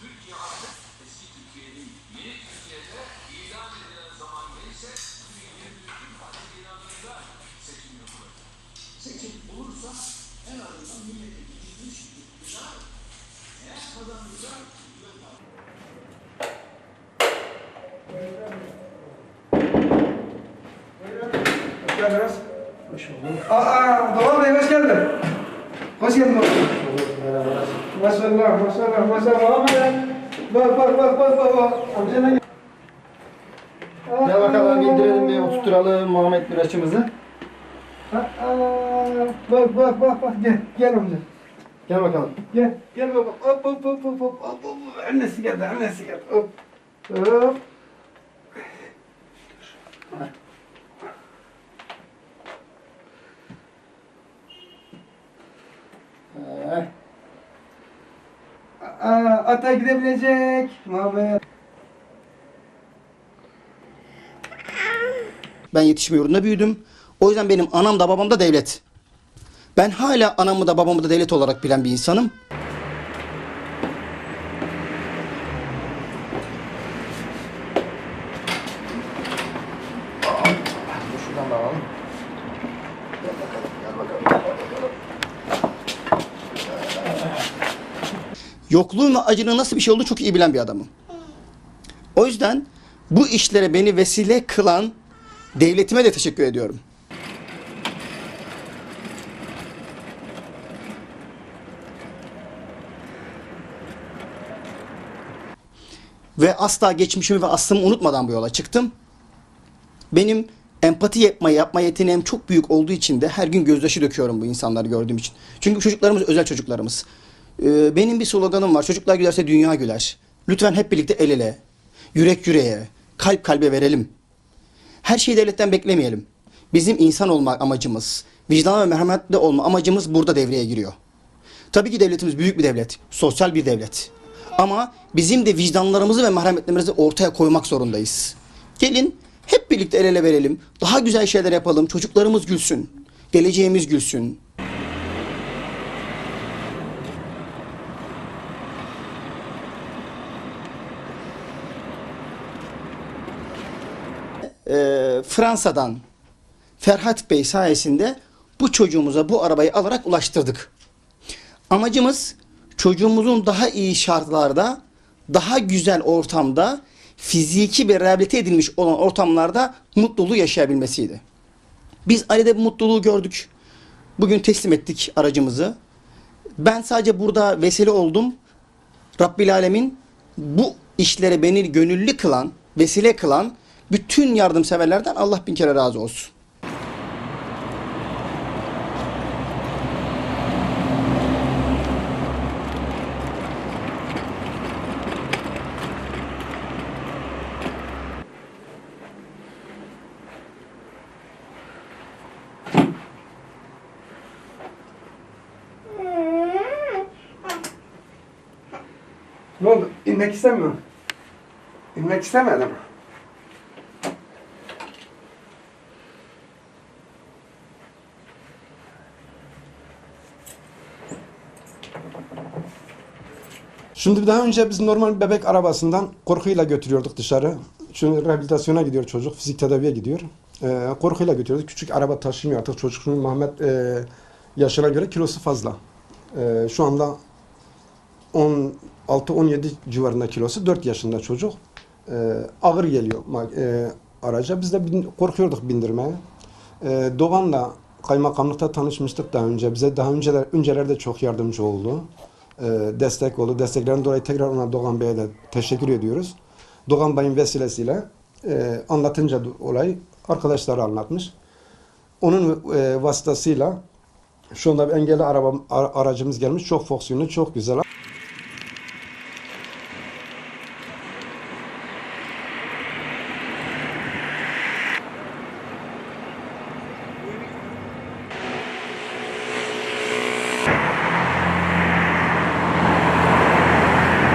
Türkiye artık eski Türkiye'nin yeni Türkiye'de ilan edilen zaman neyse bütün parti ilanında seçim yapılır. seçim olursa en azından milletin gitmiş güzel. Eğer kazanırsa güven. Hoş geldiniz. Aa, Doğan Bey hoş geldin. Hoş geldin oğlum. Maşallah, maşallah, maşallah. Ama ya. Bak, bak, bak, bak, bak, bak. Amcana gel. Gel bakalım indirelim bir oturturalım Muhammed. Aa, bak, bak, bak, bak. Gel, gel amca. Gel bakalım. Gel, gel baba. Hop, hop, hop, hop, hop, hop, hop. Annesi geldi, annesi geldi. Hop. Hop. Ee, Aa, ata gidebilecek. Muhammed. Ben yetişme yurdunda büyüdüm. O yüzden benim anam da babam da devlet. Ben hala anamı da babamı da devlet olarak bilen bir insanım. dur şuradan da alalım. Gel bakalım, gel bakalım, gel bakalım. Yokluğun ve acının nasıl bir şey olduğunu çok iyi bilen bir adamım. O yüzden bu işlere beni vesile kılan devletime de teşekkür ediyorum. Ve asla geçmişimi ve aslımı unutmadan bu yola çıktım. Benim empati yapma, yapma yeteneğim çok büyük olduğu için de her gün gözyaşı döküyorum bu insanları gördüğüm için. Çünkü çocuklarımız özel çocuklarımız. Ee, benim bir sloganım var. Çocuklar gülerse dünya güler. Lütfen hep birlikte el ele, yürek yüreğe, kalp kalbe verelim. Her şeyi devletten beklemeyelim. Bizim insan olma amacımız, vicdan ve merhametli olma amacımız burada devreye giriyor. Tabii ki devletimiz büyük bir devlet, sosyal bir devlet. Ama bizim de vicdanlarımızı ve merhametlerimizi ortaya koymak zorundayız. Gelin hep birlikte el ele verelim. Daha güzel şeyler yapalım. Çocuklarımız gülsün. Geleceğimiz gülsün. Ee, Fransa'dan Ferhat Bey sayesinde bu çocuğumuza bu arabayı alarak ulaştırdık. Amacımız çocuğumuzun daha iyi şartlarda, daha güzel ortamda, fiziki ve rehabilite edilmiş olan ortamlarda mutluluğu yaşayabilmesiydi. Biz Ali'de bu mutluluğu gördük. Bugün teslim ettik aracımızı. Ben sadece burada vesile oldum. Rabbil Alemin bu işlere beni gönüllü kılan, vesile kılan bütün yardımseverlerden Allah bin kere razı olsun. Ne oldu? İnmek istemiyor. İnmek istemedim. Şimdi daha önce biz normal bebek arabasından korkuyla götürüyorduk dışarı. Çünkü rehabilitasyona gidiyor çocuk, fizik tedaviye gidiyor. Ee, korkuyla götürüyorduk. Küçük araba taşımıyor artık çocuk. Şimdi Mehmet e, yaşına göre kilosu fazla. Ee, şu anda 16-17 civarında kilosu, 4 yaşında çocuk. Ee, ağır geliyor e, araca. Biz de bin- korkuyorduk bindirmeye. Ee, Doğan'la kaymakamlıkta tanışmıştık daha önce. Bize daha önceler, öncelerde çok yardımcı oldu. Ee, destek oldu. Desteklerin dolayı tekrar ona Doğan Bey'e de teşekkür ediyoruz. Doğan Bey'in vesilesiyle e, anlatınca olayı arkadaşlara anlatmış. Onun e, vasıtasıyla şu anda bir engelli araba, ar- aracımız gelmiş. Çok fonksiyonlu, çok güzel.